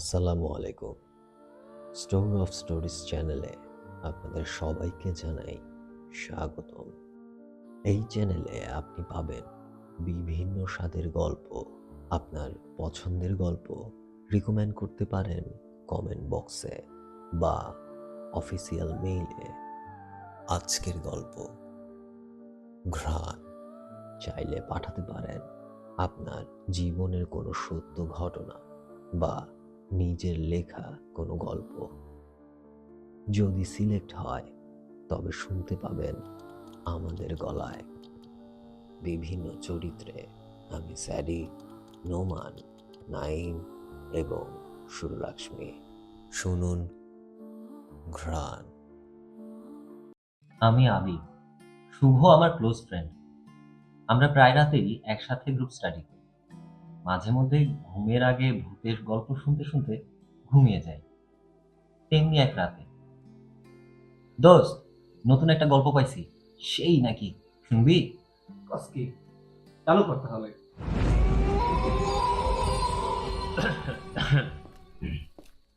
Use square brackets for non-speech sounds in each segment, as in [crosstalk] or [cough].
আসসালামু আলাইকুম। Store of stories চ্যানেলে আপনাদের সবাইকে জানাই স্বাগতম। এই চ্যানেলে আপনি পাবেন বিভিন্ন স্বাদের গল্প, আপনার পছন্দের গল্প রিকমেন্ড করতে পারেন কমেন্ট বক্সে বা অফিসিয়াল মেইলে আজকের গল্প, ঘ্রাণ, চাইলে পাঠাতে পারেন আপনার জীবনের কোনো সত্য ঘটনা বা নিজের লেখা কোনো গল্প। যদি সিলেক্ট হয়, তবে শুনতে পাবেন আমাদের গলায় বিভিন্ন চরিত্রে আমি স্যারি নোমান, নাইম এবং সুরলাক্ষ্মী। শুনুন, ঘ্রাণ। আমি আবি শুভ আমার ক্লোজ ফ্রেন্ড। আমরা প্রায় রাতেই একসাথে গ্রুপ স্টাডি মাঝে মধ্যে ঘুমের আগে ভূতের গল্প শুনতে শুনতে ঘুমিয়ে যাই তেমনি এক রাতে। দোস্ত নতুন একটা গল্প পাইছি। সেই নাকি শুনবি? চালু করতে হবে।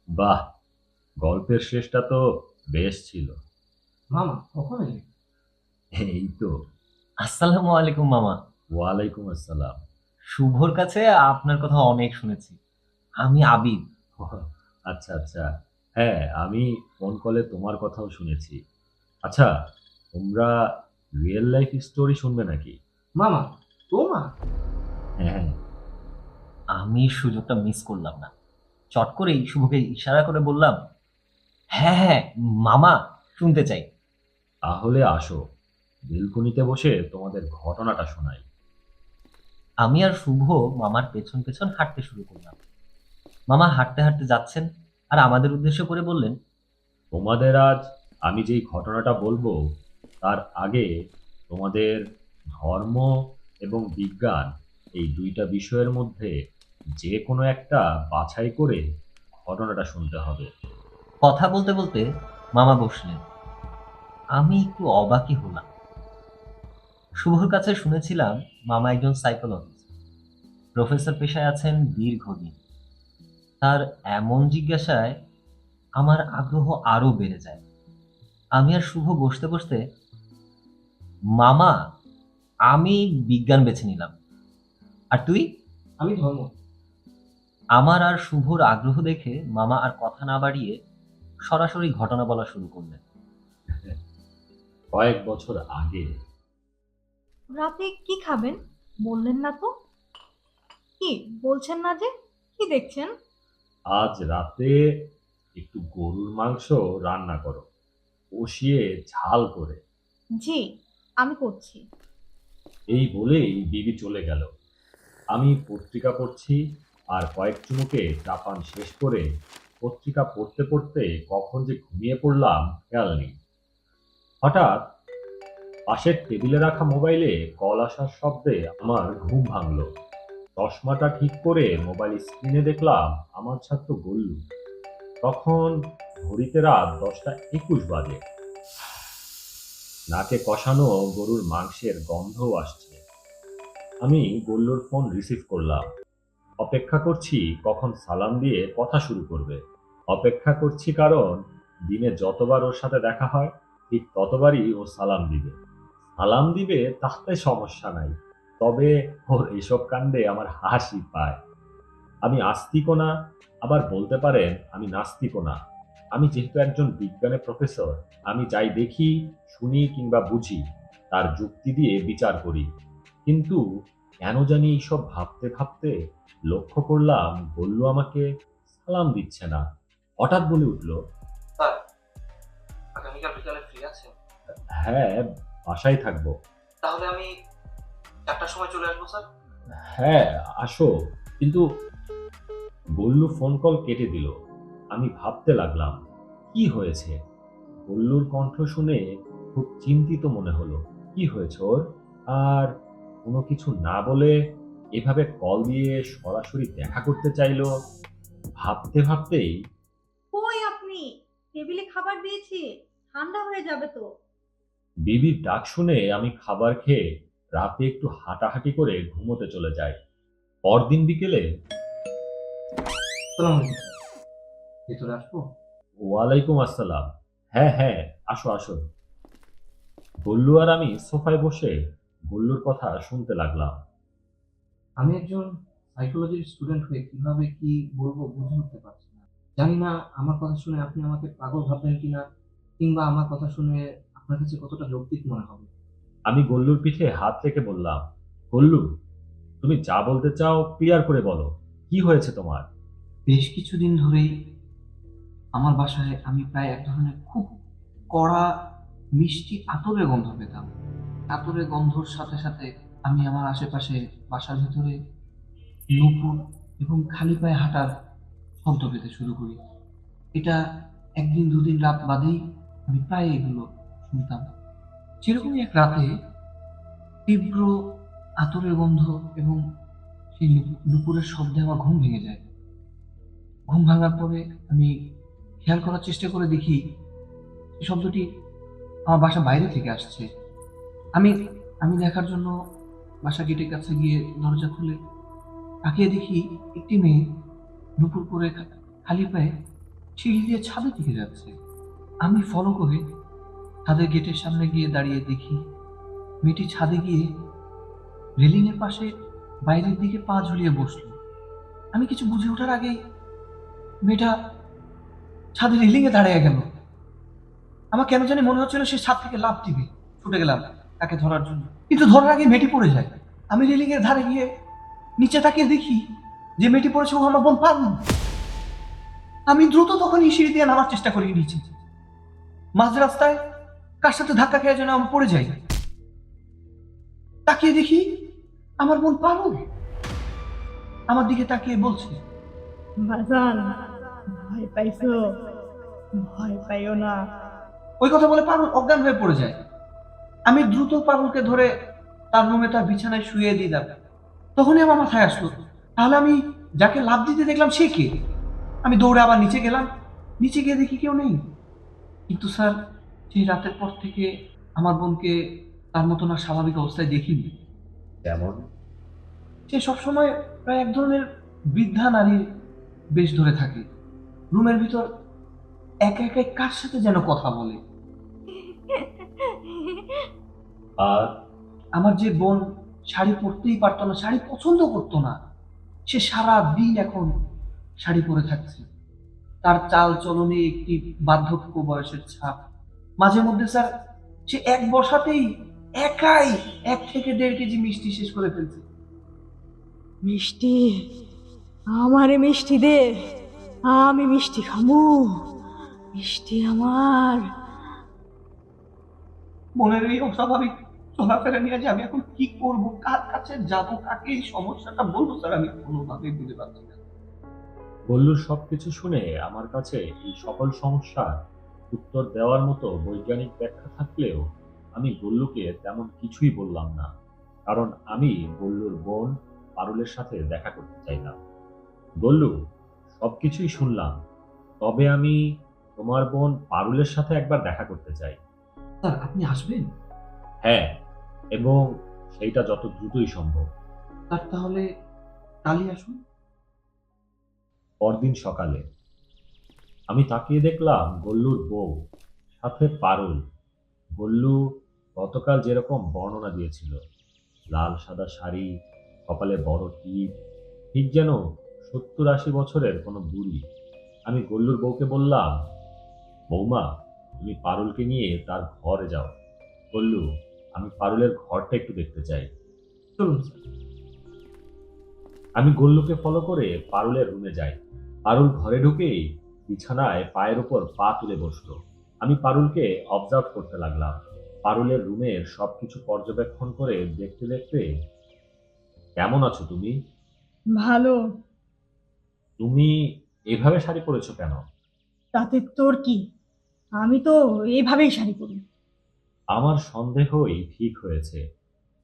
বাহ গল্পের শেষটা তো বেশ ছিল। মামা কখন এলি? এই তো। আসসালামু আলাইকুম মামা। ওয়ালাইকুম আসসালাম। শুভর কাছে আপনার কথা অনেক শুনেছি। আমি আবিদ আচ্ছা আচ্ছা। হ্যাঁ আমি ফোন কলে তোমার কথাও শুনেছি। আচ্ছা তোমরা রিয়েল লাইফ স্টোরি শুনবে নাকি? মামা তোমা? হ্যাঁ আমি সুযোগটা মিস করলাম না। চট করেই শুভকে ইশারা করে বললাম হ্যাঁ হ্যাঁ মামা শুনতে চাই। তাহলে আসো। বেলকুনিতে বসে তোমাদের ঘটনাটা শোনাই। আমি আর শুভ মামার পেছন পেছন হাঁটতে শুরু করলাম। মামা হাঁটতে হাঁটতে যাচ্ছেন আর আমাদের উদ্দেশ্য করে বললেন তোমাদের আজ আমি যেই ঘটনাটা বলব তার আগে তোমাদের ধর্ম এবং বিজ্ঞান এই দুইটা বিষয়ের মধ্যে যে কোনো একটা বাছাই করে ঘটনাটা শুনতে হবে। কথা বলতে বলতে মামা বসলেন। আমি একটু অবাকই হলাম। শুভর কাছে শুনেছিলাম মামা একজন সাইকোলজিস্ট প্রফেসর পেশায় আছেন দীর্ঘদিন। তার এমন জিজ্ঞাসায় আমার আগ্রহ আরও বেড়ে যায়। আমি আর শুভ বসতে বসতে মামা আমি বিজ্ঞান বেছে নিলাম। আর তুই? আমি ধর্ম। আমার আর শুভর আগ্রহ দেখে মামা আর কথা না বাড়িয়ে সরাসরি ঘটনা বলা শুরু করলেন। কয়েক বছর আগে রাতে কি খাবেন? বললেন না তো। কি? বলছেন না যে কি দেখছেন? আজ রাতে একটু গরুর মাংস রান্না করো। কষিয়ে ঝাল করে। জি আমি করছি। এই বলেই বিবি চলে গেল। আমি পত্রিকা পড়ছি আর কয়েক চুমুকে চাপান শেষ করে পত্রিকা পড়তে পড়তে কখন যে ঘুমিয়ে পড়লাম খেয়াল নেই। হঠাৎ পাশের টেবিলে রাখা মোবাইলে কল আসার শব্দে আমার ঘুম ভাঙলো। চশমাটা ঠিক করে মোবাইল স্ক্রিনে দেখলাম আমার ছাত্র গল্লু তখন ঘড়িতে রাত দশটা একুশ বাজে। নাকে কষানো গরুর মাংসের গন্ধও আসছে। আমি গল্লুর ফোন রিসিভ করলাম। অপেক্ষা করছি কখন সালাম দিয়ে কথা শুরু করবে। অপেক্ষা করছি কারণ দিনে যতবার ওর সাথে দেখা হয়, ঠিক ততবারই ও সালাম দিবে। সালাম দিবে তাতে সমস্যা নাই। তবে ওর এইসব কাণ্ডে আমার হাসি পায়। আমি আস্তিকও না আবার বলতে পারেন আমি নাস্তিকও না। আমি যেহেতু একজন বিজ্ঞানের প্রফেসর আমি যাই দেখি শুনি কিংবা বুঝি তার যুক্তি দিয়ে বিচার করি। কিন্তু কেন জানি এইসব ভাবতে ভাবতে লক্ষ্য করলাম বলল আমাকে সালাম দিচ্ছে না। হঠাৎ বলে উঠল হ্যাঁ বাসায় থাকব। তাহলে আমি চারটার সময় চলে আসব স্যার? হ্যাঁ আসো। কিন্তু বল্লু ফোন কল কেটে দিল। আমি ভাবতে লাগলাম কি হয়েছে? বল্লুর কণ্ঠ শুনে খুব চিন্তিত মনে হলো। কি হয়েছে ওর? আর কোনো কিছু না বলে এভাবে কল দিয়ে সরাসরি দেখা করতে চাইলো? ভাবতে ভাবতেই কই আপনি? টেবিলে খাবার দিয়েছি। ঠান্ডা হয়ে যাবে তো। বিবির ডাক শুনে আমি খাবার খেয়ে রাতে একটু হাঁটাহাঁটি করে ঘুমোতে চলে যাই। পরদিন বিকেলে ভেতরে আসব? ওয়ালাইকুম আসসালাম। হ্যাঁ হ্যাঁ আসো আসো। গল্লু আর আমি সোফায় বসে গল্লুর কথা শুনতে লাগলাম। আমি একজন সাইকোলজির স্টুডেন্ট হয়ে কীভাবে কি বলব বুঝে উঠতে পারছি না। জানি না আমার কথা শুনে আপনি আমাকে পাগল ভাববেন কিনা কিংবা আমার কথা শুনে আপনার কাছে কতটা যৌক্তিক মনে হবে? আমি গল্লুর পিঠে হাত রেখে বললাম গল্লু তুমি যা বলতে চাও ক্লিয়ার করে বলো কি হয়েছে তোমার? বেশ কিছুদিন ধরেই আমার বাসায় আমি প্রায় এক ধরনের খুব কড়া মিষ্টি আতরের গন্ধ পেতাম। আতরের গন্ধর সাথে সাথে আমি আমার আশেপাশে বাসার ভিতরে নূপুর এবং খালি পায়ে হাঁটার শব্দ পেতে শুরু করি। এটা একদিন দুদিন রাত বাদেই আমি প্রায় এগুলো শুনতাম। সেরকমই এক রাতে তীব্র আতরের গন্ধ এবং সেই নূপুরের শব্দে আমার ঘুম ভেঙে যায়। ঘুম ভাঙার পরে আমি খেয়াল করার চেষ্টা করে দেখি এই শব্দটি আমার বাসা বাইরে থেকে আসছে। আমি আমি দেখার জন্য বাসা গেটের কাছে গিয়ে দরজা খুলে তাকিয়ে দেখি একটি মেয়ে নুপুর করে খালি পায়ে সিঁড়ি দিয়ে ছাদে দিকে যাচ্ছে। আমি ফলো করে ছাদের গেটের সামনে গিয়ে দাঁড়িয়ে দেখি মেয়েটি ছাদে গিয়ে রেলিংয়ের পাশে বাইরের দিকে পা ঝুলিয়ে বসল। আমি কিছু বুঝে ওঠার আগেই মেয়েটা ছাদের রেলিংয়ে দাঁড়িয়ে গেল। আমার কেন জানি মনে হচ্ছিল সে ছাদ থেকে লাফ দিবে, ছুটে গেলাম তাকে ধরার জন্য। কিন্তু ধরার আগে মেয়েটি পড়ে যায়। আমি রেলিং এর ধারে গিয়ে নিচে তাকিয়ে দেখি যে মেয়েটি পড়েছে ও আমার বোন পারল আমি দ্রুত তখন এই সিঁড়ি দিয়ে নামার চেষ্টা করি নিচে মাঝ রাস্তায় কার সাথে ধাক্কা খেয়ে যেন আমি পড়ে যাই? তাকিয়ে দেখি আমার বোন পারল আমার দিকে তাকিয়ে বলছে বাজান ভয় পাইছো? ভয় পাইও না। ওই কথা বলে পারুল অজ্ঞান হয়ে পড়ে যায়। আমি দ্রুত পারুলকে ধরে তার রুমে তার বিছানায় শুয়ে দিলাম তখনই আমার মাথায় আসলো তাহলে আমি যাকে লাভ দিতে দেখলাম সে কে? আমি দৌড়ে আবার নিচে গেলাম। নিচে গিয়ে দেখি কেউ নেই। কিন্তু স্যার সেই রাতের পর থেকে আমার বোনকে তার মতন আর স্বাভাবিক অবস্থায় দেখিনি। যেমন সে সবসময় প্রায় এক ধরনের বৃদ্ধা নারীর বেশ ধরে থাকে। রুমের ভিতর একা একা কার সাথে যেন কথা বলে? আর? আমার যে বোন শাড়ি পরতেই পারতো না শাড়ি পছন্দ করতো না সে সারা দিন এখন শাড়ি পরে থাকছে। তার চাল চলনে একটি বার্ধক্য বয়সের ছাপ। মাঝে মধ্যে স্যার সে এক বসাতেই একাই এক থেকে দেড় কেজি মিষ্টি শেষ করে ফেলছে। মিষ্টি? আমারে মিষ্টি দে। আমি মিষ্টি খামু। মিষ্টি আমার। মনের এই অস্বাভাবিক চলাফেরা নিয়ে যে আমি এখন কি করব কার কাছে যাব কাকে এই সমস্যাটা বলব স্যার আমি কোনোভাবেই বুঝতে পারছি না। গল্লুর সবকিছু শুনে আমার কাছে এই সকল সমস্যার উত্তর দেওয়ার মতো বৈজ্ঞানিক ব্যাখ্যা থাকলেও আমি গল্লুকে তেমন কিছুই বললাম না কারণ আমি গল্লুর বোন পারুলের সাথে দেখা করতে চাইলাম গল্লু সবকিছুই শুনলাম তবে আমি তোমার বোন পারুলের সাথে একবার দেখা করতে চাই। স্যার আপনি আসবেন? হ্যাঁ এবং সেইটা যত দ্রুতই সম্ভব। স্যার তাহলে কালই আসুন। পরদিন সকালে আমি তাকিয়ে দেখলাম গল্লুর বউ সাথে পারুল। গল্লু গতকাল যেরকম বর্ণনা দিয়েছিল লাল সাদা শাড়ি কপালে বড় টিপ ঠিক যেন সত্তর আশি বছরের কোনো বুড়ি। আমি গল্লুর বউকে বললাম বৌমা তুমি পারুলকে নিয়ে তার ঘরে যাও। গল্লু আমি পারুলের ঘরটা একটু দেখতে চাই। চলুন আমি গল্লুকে ফলো করে পারুলের রুমে যাই। পারুল ঘরে ঢুকেই বিছানায় পায়ের উপর পা তুলে বসল। আমি পারুলকে অবজার্ভ করতে লাগলাম। পারুলের রুমের সবকিছু পর্যবেক্ষণ করে দেখতে দেখতে কেমন আছো তুমি? ভালো। তুমি এভাবে শাড়ি পরেছো কেন? তাতে তোর কি? আমি তো এইভাবেই শাড়ি পরি। আমার সন্দেহই ঠিক হয়েছে।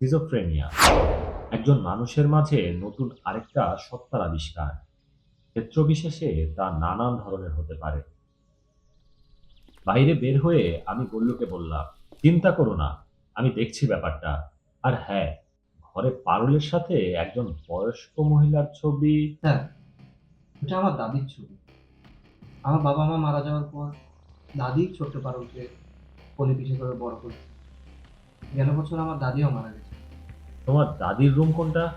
সিজোফ্রেনিয়া একজন মানুষের মাঝে নতুন আরেকটা সত্তার আবিষ্কার। ক্ষেত্রবিশেষে তা নানান ধরনের হতে পারে। বাইরে বের হয়ে আমি গল্লুকে বললাম চিন্তা করো না আমি দেখছি ব্যাপারটা। আর হ্যাঁ ঘরে পারুলের সাথে একজন বয়স্ক মহিলার ছবি। স্যার এটা আমার দাদির ছবি। আমার বাবা মা মারা যাওয়ার পর দাদি ছোট্ট পারুলকে কোলে পিঠে করে বড় করেছে। গেল বছর আমার দাদিও মারা গেছে। তোমার দাদির রুম কোনটা?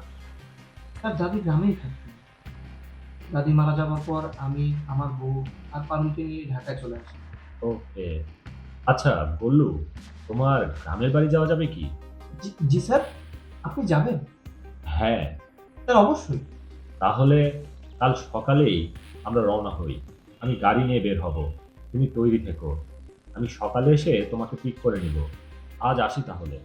তার দাদি গ্রামেই থাকতেন দাদি মারা যাওয়ার পর আমি আমার বউ আর পারুলকে নিয়ে ঢাকায় চলে আসি। ওকে। আচ্ছা বললু তোমার গ্রামের বাড়ি যাওয়া যাবে কি? জি- জি স্যার আপনি যাবেন? হ্যাঁ। স্যার অবশ্যই। তাহলে কাল সকালেই আমরা রওনা হই। আমি গাড়ি নিয়ে বের হব। তুমি তৈরি থেকো। আমি সকালে এসে তোমাকে পিক করে নিব। আজ আসি তাহলে।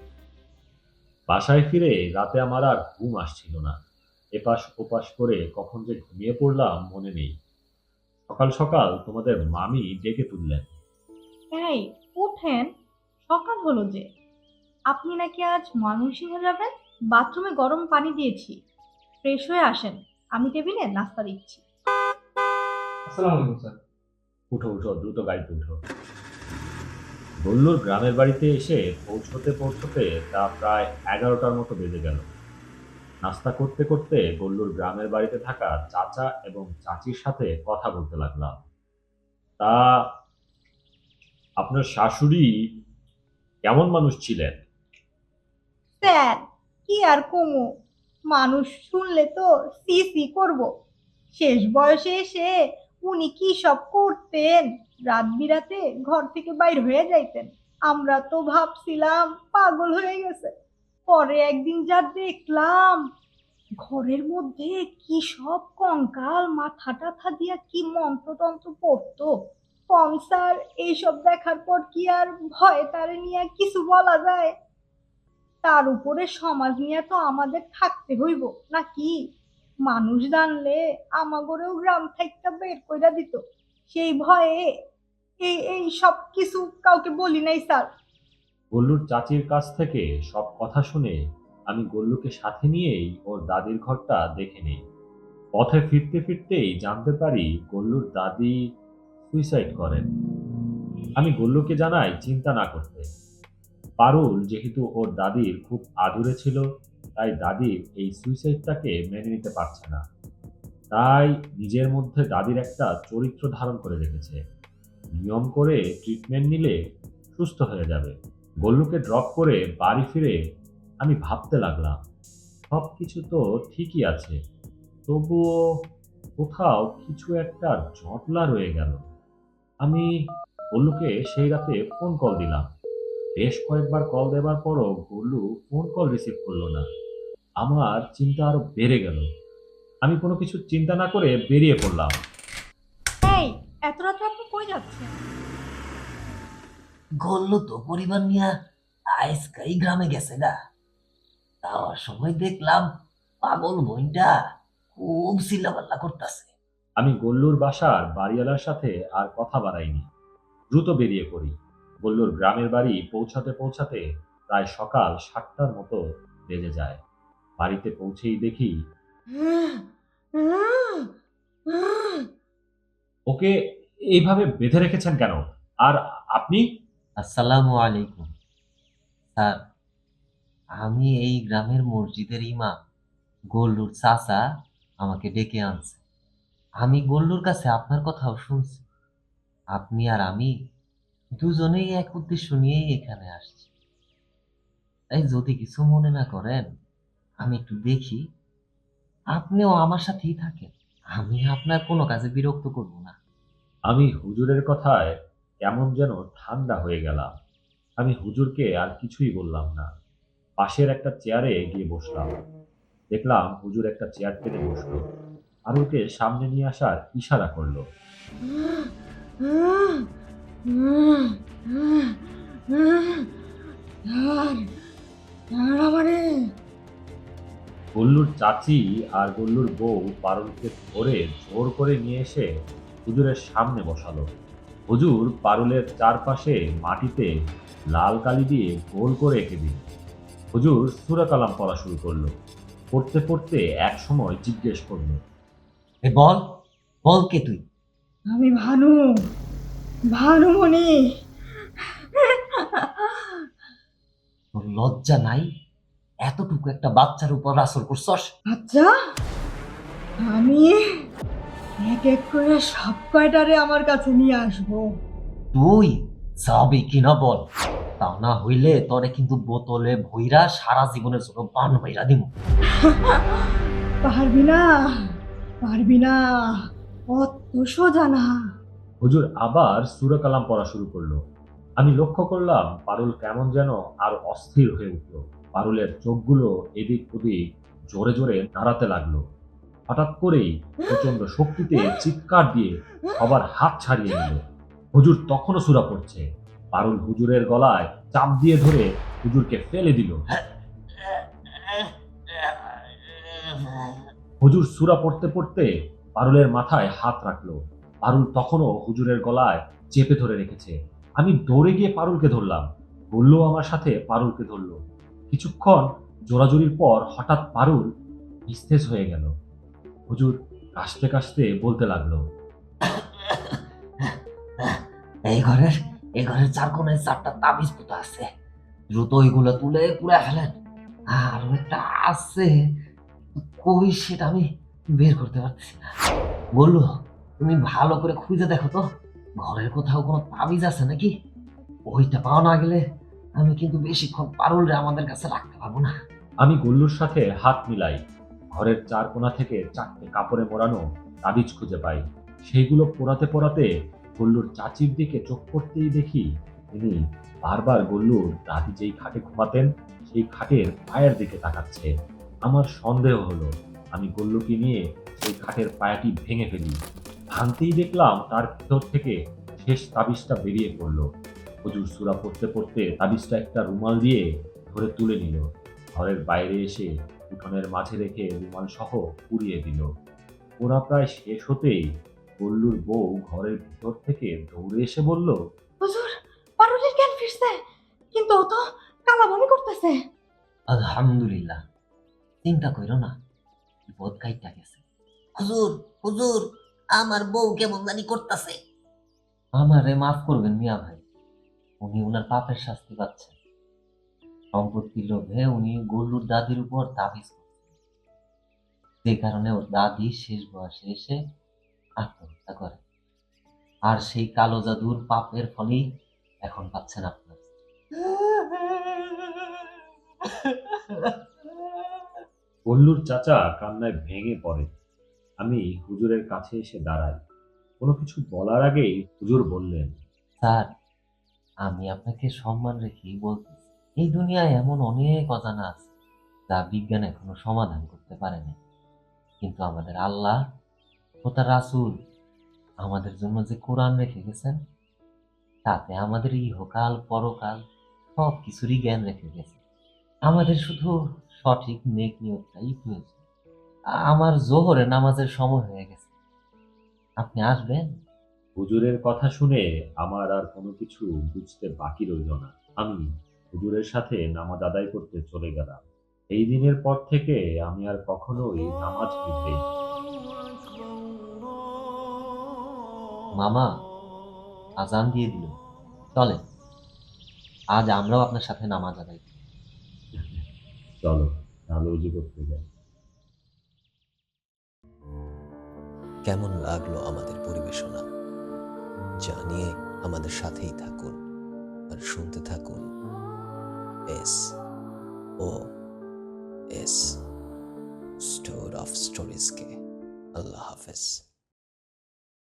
বাসায় ফিরে রাতে আমার আর ঘুম আসছিল না। এপাশ ওপাশ করে কখন যে ঘুমিয়ে পড়লাম মনে নেই। সকাল সকাল তোমাদের মামি ডেকে তুললেন। এই উঠেন। সকাল হলো যে। আপনি নাকি আজ ময়মনসিংহ যাবেন? বাথরুমে গরম পানি দিয়েছি। ফ্রেশ হয়ে আসেন। আমি টেবিলে নাস্তা দিচ্ছি। আসসালামু আলাইকুম স্যার। উঠো উঠো দ্রুত গাড়িতে উঠো। বল্লুর গ্রামের বাড়িতে এসে পৌঁছতে পৌঁছতে তা প্রায় এগারোটার মতো বেজে গেল। নাস্তা করতে করতে বল্লুর গ্রামের বাড়িতে থাকা চাচা এবং চাচির সাথে কথা বলতে লাগলাম। তা আপনার শাশুড়ি কেমন মানুষ ছিলেন? স্যার, কি আর কমু? মানুষ শুনলে তো সি সি করব। শেষ বয়সে এসে উনি কি সব করতেন? রাত বিরাতে ঘর থেকে বাইর হয়ে যাইতেন। আমরা তো ভাবছিলাম পাগল হয়ে গেছে। পরে একদিন যা দেখলাম, ঘরের মধ্যে কি সব কঙ্কাল, মাথা টাথা দিয়া কি মন্ত্রতন্ত্র পড়তো। কম স্যার, এইসব দেখার পর কি আর ভয় তারে নিয়ে কিছু বলা যায়? তার উপরে সমাজ নিয়ে তো আমাদের থাকতে হইব, নাকি? মানুষ জানলে আমাগরেও গ্রাম থাকতে বের কইরা দিত। সেই ভয়ে এই এই সব কিছু কাউকে বলি নাই স্যার। গল্লুর চাচির কাছ থেকে সব কথা শুনে আমি গল্লুকে সাথে নিয়েই ওর দাদির ঘরটা দেখে নিই। পথে ফিরতে ফিরতেই জানতে পারি গল্লুর দাদি সুইসাইড করেন। আমি গল্লুকে জানাই চিন্তা না করতে। পারুল যেহেতু ওর দাদির খুব আদুরে ছিল, তাই দাদির এই সুইসাইডটাকে মেনে নিতে পারছে না। তাই নিজের মধ্যে দাদির একটা চরিত্র ধারণ করে রেখেছে। নিয়ম করে ট্রিটমেন্ট নিলে সুস্থ হয়ে যাবে। গল্লুকে ড্রপ করে বাড়ি ফিরে আমি ভাবতে লাগলাম সব কিছু তো ঠিকই আছে, তবুও কোথাও কিছু একটা জটলা রয়ে গেল। আমি গল্লুকে সেই রাতে ফোন কল দিলাম। বেশ কয়েকবার কল দেবার পরও গল্লু ফোন কল রিসিভ করল না। আমার চিন্তা আরও বেড়ে গেল। আমি কোনো কিছু চিন্তা না করে বেরিয়ে পড়লাম এই এত রাতে আপনি কই যাচ্ছেন গল্ল তো পরিবার নিয়ে আইসকাই গ্রামে গেছে গা। যাওয়ার সময় দেখলাম পাগল বইনটা খুব চিল্লাপাল্লা করতেছে। আমি গল্লুর বাসার বাড়িওয়ালার সাথে আর কথা বাড়াইনি। দ্রুত বেরিয়ে পড়ি। গল্লুর গ্রামের বাড়ি পৌঁছাতে পৌঁছাতে প্রায় সকাল সাতটার মতো বেজে যায়। বাড়িতে পৌঁছেই দেখি ওকে এইভাবে বেঁধে রেখেছেন কেন? আর আপনি? আসসালামু আলাইকুম। স্যার, আমি এই গ্রামের মসজিদের ইমাম গল্লুর চাচা আমাকে ডেকে আনছে। আমি গল্লুর কাছে আপনার কথাও শুনছি। আপনি আর আমি দুজনেই এক উদ্দেশ্য নিয়েই এখানে আসছি। তাই যদি কিছু মনে না করেন, আমি একটু দেখি। আপনিও আমার সাথেই থাকেন। আমি আপনার কোনো কাজে বিরক্ত করব না। আমি হুজুরের কথায় কেমন যেন ঠান্ডা হয়ে গেলাম। আমি হুজুরকে আর কিছুই বললাম না। পাশের একটা চেয়ারে গিয়ে বসলাম। দেখলাম হুজুর একটা চেয়ার টেনে বসল। আর ওকে সামনে নিয়ে আসার ইশারা করল। গল্লুর চাচি আর গল্লুর বউ পারুলকে ধরে জোর করে নিয়ে এসে হুজুরের সামনে বসালো। হুজুর পারুলের চারপাশে মাটিতে লাল কালি দিয়ে গোল করে এঁকে দিল। হুজুর সুরা কালাম পড়া শুরু করল। পড়তে পড়তে এক সময় জিজ্ঞেস করল এ বল বল কে তুই? আমি ভানু ভানুমণি। তোর লজ্জা নাই? এতটুকু একটা বাচ্চার উপর আসর করছস? আচ্ছা আমি এক এক করে সব কয়টারে আমার কাছে নিয়ে আসব? তুই যাবি কিনা বল? তা না হইলে তোরে কিন্তু বোতলে ভইরা সারা জীবনের জন্য বান ভইরা দিব [laughs] পারবি না পারবি না অত সোজা না। হুজুর আবার সুরা কালাম পড়া শুরু করল। আমি লক্ষ্য করলাম পারুল কেমন যেন আর অস্থির হয়ে উঠল। পারুলের চোখগুলো এদিক ওদিক জোরে জোরে নাড়াতে লাগল। হঠাৎ করেই প্রচণ্ড শক্তিতে চিৎকার দিয়ে সবার হাত ছাড়িয়ে নিল। হুজুর তখনও সুরা পড়ছে। পারুল হুজুরের গলায় চাপ দিয়ে ধরে হুজুরকে ফেলে দিল। হুজুর সুরা পড়তে পড়তে পারুলের মাথায় হাত রাখল। পারুল তখনও হুজুরের গলায় চেপে ধরে রেখেছে। আমি দৌড়ে গিয়ে পারুলকে ধরলাম। বলল, আমার সাথে পারুলকে ধরলো। কিছুক্ষণ জোরাজুরির পর হঠাৎ পারুল নিস্তেজ হয়ে গেল। হুজুর কাশতে কাশতে বলতে লাগল। এই ঘরের এই ঘরের চার কোনায় চারটা তাবিজ পুতো আছে। দ্রুত ওইগুলো তুলে পুড়ে ফেলেন। আর একটা আছে কই সেটা আমি বের করতে পারছি বলল তুমি ভালো করে খুঁজে দেখো তো ঘরের কোথাও কোনো তাবিজ আছে নাকি? ওইটা পাওয়া না গেলে আমি কিন্তু বেশিক্ষণ পারুলরে আমাদের কাছে রাখতে পারব না। আমি গুল্লুর সাথে হাত মিলাই ঘরের চার কোণা থেকে চারটে কাপড়ে মোড়ানো তাবিজ খুঁজে পাই। সেইগুলো পোড়াতে পোড়াতে গল্লুর চাচির দিকে চোখ পড়তেই দেখি তিনি বারবার গল্লুর রাতে যেই খাটে ঘুমাতেন, সেই খাটের পায়ের দিকে তাকাচ্ছে। আমার সন্দেহ হলো, আমি গল্লুকে নিয়ে সেই খাটের পায়াটি ভেঙে ফেলি। ভাঙতেই দেখলাম তার ভিতর থেকে শেষ তাবিজটা বেরিয়ে পড়ল। হুজুর সুরা পড়তে পড়তে তাবিজটা একটা রুমাল দিয়ে ধরে তুলে নিল। ঘরের বাইরে এসে উঠোনের মাঝে রেখে রুমাল সহ পুড়িয়ে দিল। ওরা প্রায় শেষ হতেই গল্লুর বউ ঘরের ভিতর থেকে দৌড়ে এসে বলল হুজুর পারুলের জ্ঞান ফিরছে কিন্তু ও তো কালাবমি করতেছে। আলহামদুলিল্লাহ চিন্তা কইরো না বিপদ কাইটা গেছে। হুজুর হুজুর আমার বউ কেমন জানি করতেছে। আমারে মাফ করবেন মিয়া ভাই উনি উনার পাপের শাস্তি পাচ্ছেন সম্পত্তির লোভে উনি গল্লুর দাদির উপর তাবিজ যে কারণে ওর দাদি শেষ বয়সে এসে আত্মহত্যা করে। আর সেই কালো জাদুর পাপের ফলেই এখন পাচ্ছেন আপনার। গল্লুর চাচা কান্নায় ভেঙে পড়ে। আমি হুজুরের কাছে এসে দাঁড়াই। কোনো কিছু বলার আগেই হুজুর বললেন স্যার আমি আপনাকে সম্মান রেখেই বলতেছি। এই দুনিয়ায় এমন অনেক অজানা আছে যা বিজ্ঞান এখনও সমাধান করতে পারেনি কিন্তু আমাদের আল্লাহ ও তার রাসূল আমাদের জন্য যে কোরআন রেখে গেছেন, তাতে আমাদের ইহকাল, পরকাল সব কিছুরই জ্ঞান রেখে গেছে। আমাদের শুধু সঠিক নেক নিয়তটাই প্রয়োজন। আমার জোহরে নামাজের সময় হয়ে গেছে। আপনি আসবেন? হুজুরের কথা শুনে আমার আর কোনো কিছু বুঝতে বাকি রইল না। আমি হুজুরের সাথে নামাজ আদায় করতে চলে গেলাম। এই দিনের পর থেকে আমি আর কখনোই নামাজ মিস মামা, আজান দিয়ে দিল। চলে আজ আমরাও আপনার সাথে নামাজ আদায় করি। চলো, তাহলে উজু করতে যাই। কেমন লাগল আমাদের পরিবেশনা? জানিয়ে আমাদের সাথেই থাকুন আর শুনতে থাকুন। S O S store of স্টোরিজকে আল্লাহ হাফেজ